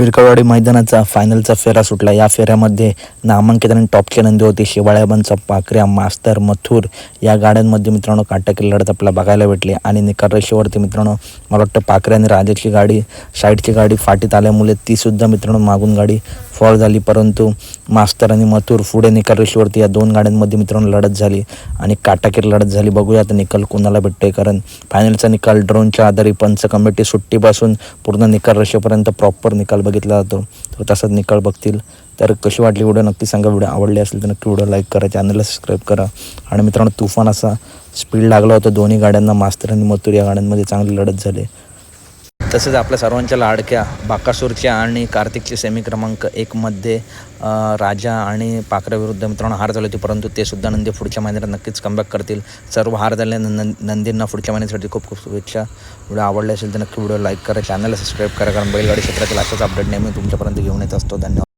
विरकरवाडी मैदानाचा फायनलचा फेरा सुटला. या फेऱ्यामध्ये नामांकित आणि टॉपचे नंदी होते शिवाळ्याबनचा पाकऱ्या मास्तर मथुर या गाड्यांमध्ये मित्रांनो काटाकी लढत आपल्याला बघायला भेटली. आणि निकाल रेषेवरती मित्रांनो मला वाटतं पाकऱ्या आणि राजाची गाडी साईडची गाडी फाटीत आल्यामुळे तीसुद्धा मित्रांनो मागून गाडी फॉल झाली. परंतु मास्तर आणि मथुर पुढे निकालेश्वरती या दोन गाड्यांमध्ये मित्रांनो लढत झाली आणि काटाकीर लढत झाली. बघूया आता निकाल कोणाला भेटतोय कारण फायनलचा निकाल ड्रोनच्या आधारे पंच कमिटी सुट्टीपासून पूर्ण निकाल रेषेपर्यंत प्रॉपर निकाल बघितला जातो. तर तसाच निकाल बघतील. तर कशी वाटली व्हिडिओ नक्की सांगा. व्हिडिओ आवडली असेल तर नक्की व्हिडिओ लाईक करा. चॅनलला सबस्क्राईब करा. आणि मित्रांनो तुफान असा स्पीड लागला होता. दोन्ही गाड्यांना मास्तर आणि मथुर या गाड्यांमध्ये चांगली लढत झाली. तसेच आपल्या सर्वांच्या लाडक्या बाकासूरच्या आणि कार्तिकचे सेमी क्रमांक एकमध्ये राजा आणि पाकऱ्याविरुद्ध मित्रांनो हार झाली होती परंतु ते सुद्धा नंदी पुढच्या महिन्यात नक्कीच कमबॅक करतील. सर्व हार झाले नंदींना पुढच्या महिन्यासाठी खूप खूप शुभेच्छा. व्हिडिओ आवडले असेल तर नक्की व्हिडिओ लाईक करा चॅनलला सबस्क्राईब करा कारण बैलगाडी क्षेत्रातील अशाच अपडेट नेहमी तुमच्यापर्यंत घेऊन येत असतो. धन्यवाद.